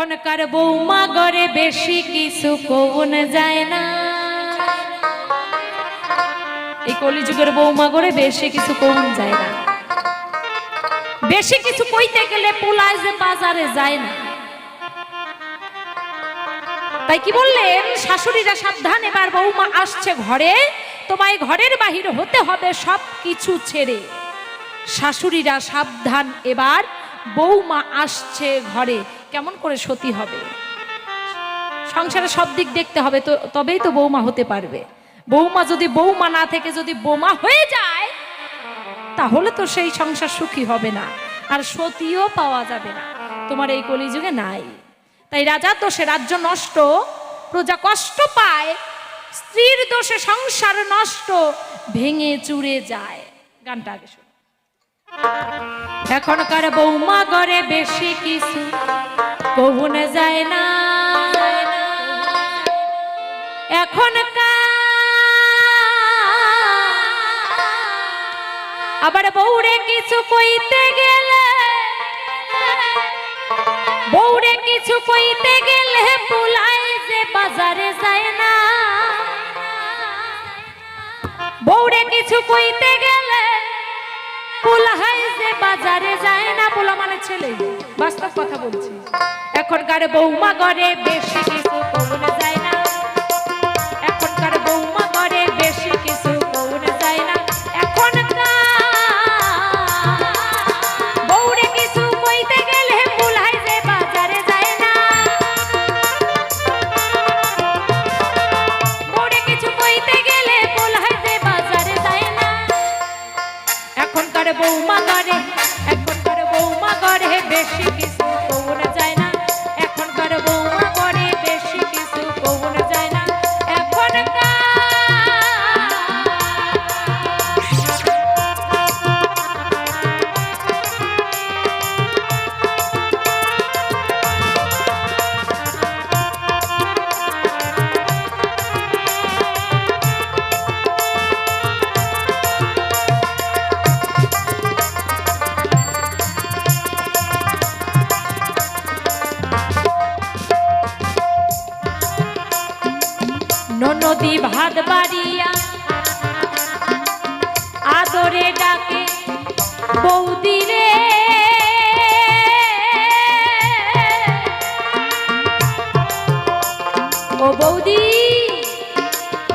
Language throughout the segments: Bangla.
এখনকার বৌমা গড়ে বেশি কিছু কোন যায় না। এই কলিযুগের বৌমা গড়ে বেশি কিছু কোন যায় না। বেশি কিছু কইতে গেলে পোলায় যে বাজারে যায় না। তাই কি বললেন? শাশুড়িরা সাবধান এবার বৌমা আসছে ঘরে, তোমায় ঘরের বাহির হতে হবে সব কিছু ছেড়ে। শাশুড়িরা সাবধান এবার, বৌমা আসছে ঘরে। কেমন করে সতী হবে? সংসারে সব দিক দেখতে হবে তো, তবেই তো বৌমা হতে পারবে। বৌমা যদি বৌমা না থেকে যদি বোমা হয়ে যায়, তাহলে তো সেই সংসার সুখী হবে না, আর সতীও পাওয়া যাবে না। তোমার এই কলিযুগে নাই। তাই রাজা দোষে রাজ্য নষ্ট, প্রজা কষ্ট পায়, স্ত্রীর দোষে সংসার নষ্ট, ভেঙে চুরে যায়। গানটা আগে এখনকার বৌমা ঘরে বেশি কিছু কহুনে যায় না। আবার বৌরে কিছু কইতে গেলে বৌরে কিছু কইতে গেলে পুলাই যে বাজারে যায় না। বউরে কিছু কইতে গেলে যে বাজারে যায় না পোলা মানে ছেলে। বাস্তব কথা বলছি। এখন গাড়ে বৌমা ঘরে বেশি কিছু কৌনে যায়। বৌমা এখন এখনকার বৌমা করে বেশি কিছু ভাত বাড়িয়া আদরে ডাকে ও বৌদি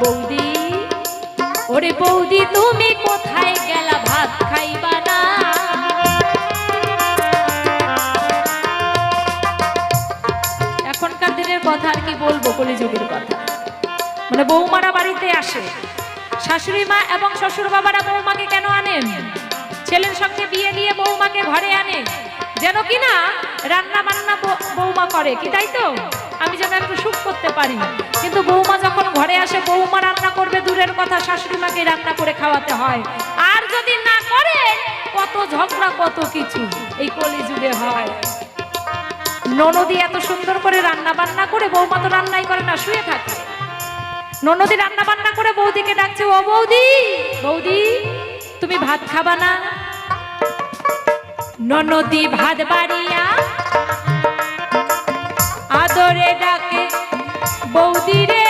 বৌদি, ওরে বৌদি, তুমি কোথায় গেলা? ভাত খাইবা না? এখনকার দিনের কথা আর কি বলব কলিযুগের মানে বৌমারা বাড়িতে আসে। শাশুড়ি মা এবং শ্বশুর বাবারা বৌমাকে কেন আনেন? ছেলের সঙ্গে বিয়ে দিয়ে বৌমাকে ঘরে আনে। যেন কি না রান্না বান্না বৌমা করে, কি তাই তো? আমি যেন একটু সুখ করতে পারি। কিন্তু বৌমা যখন ঘরে আসে, বৌমা রান্না করবে, দূরের কথা শাশুড়ি মাকে রান্না করে খাওয়াতে হয়। আর যদি না করে, কত ঝগড়া, কত কিছু, এই কলিযুগে হয়। ননদি এত সুন্দর করে রান্না বান্না করে, বৌমা তো রান্নাই করে না, শুয়ে থাকে। ননদি রান্না বান্না করে বৌদিকে ডাকছে, ও বৌদি বৌদি, তুমি ভাত খাবা না? ননদি ভাত বাড়িয়া আদরে ডাকে, বৌদি রে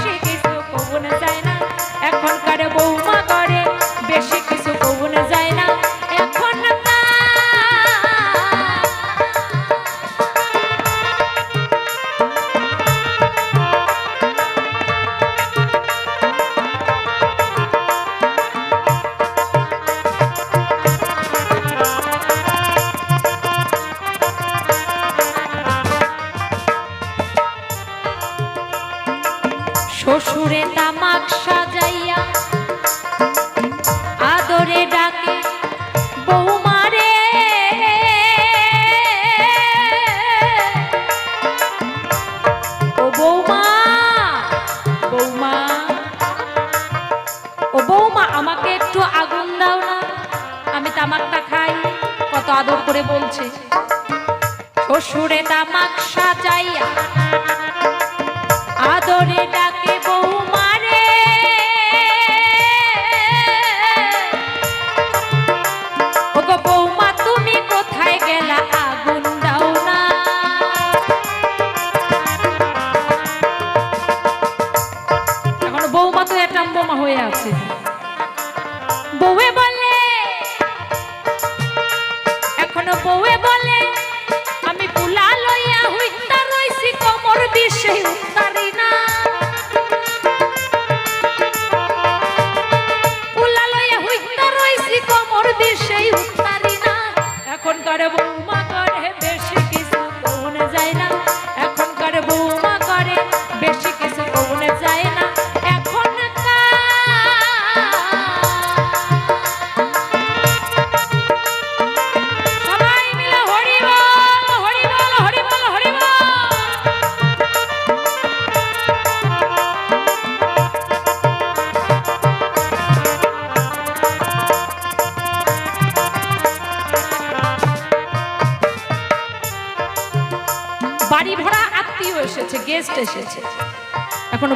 তামাকটা খাই কত আদর করে বলছে। শ্বশুরে তামাক সাজাইয়া আদরে ডাক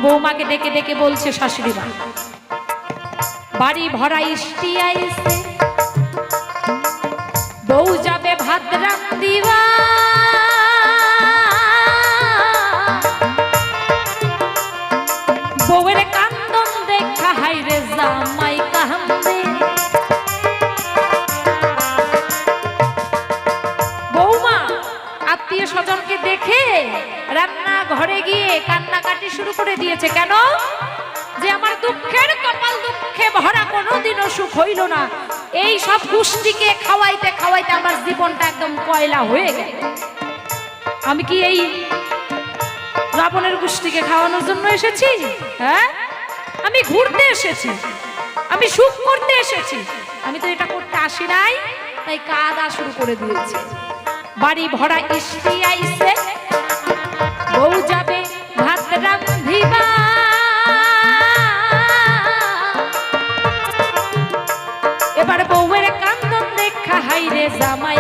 বৌমাকে ডেকে ডেকে বলছে, শাশুড়ি মা, বাড়ি ভরা ইষ্টি আইছে। বউ যাবে ভাত দিবা। বউয়ের কান্দন দেখা হাইরে জামাই কান্দে। দিয়েছে কেন? যে আমার দুঃখের কপাল দুঃখে ভরা কোনোদিনও সুখ হইল না। এই সব পুষ্টিকে খাওয়াইতে খাওয়াইতে আমার জীবনটা একদম কয়লা হয়ে গেল। আমি কি এই রাবণের গোষ্ঠীকে খাওয়ানোর জন্য এসেছি? হ্যাঁ? আমি ঘুরতে এসেছি। আমি সুখ করতে এসেছি। আমি তো এটা করতে আসি নাই, তাই কাদা শুরু করে দিয়েছি। বাড়ি ভরা ইষ্টি আইছে বউ যাবে এবার বউয়ের কান্দন দেখা হাইরে জামাই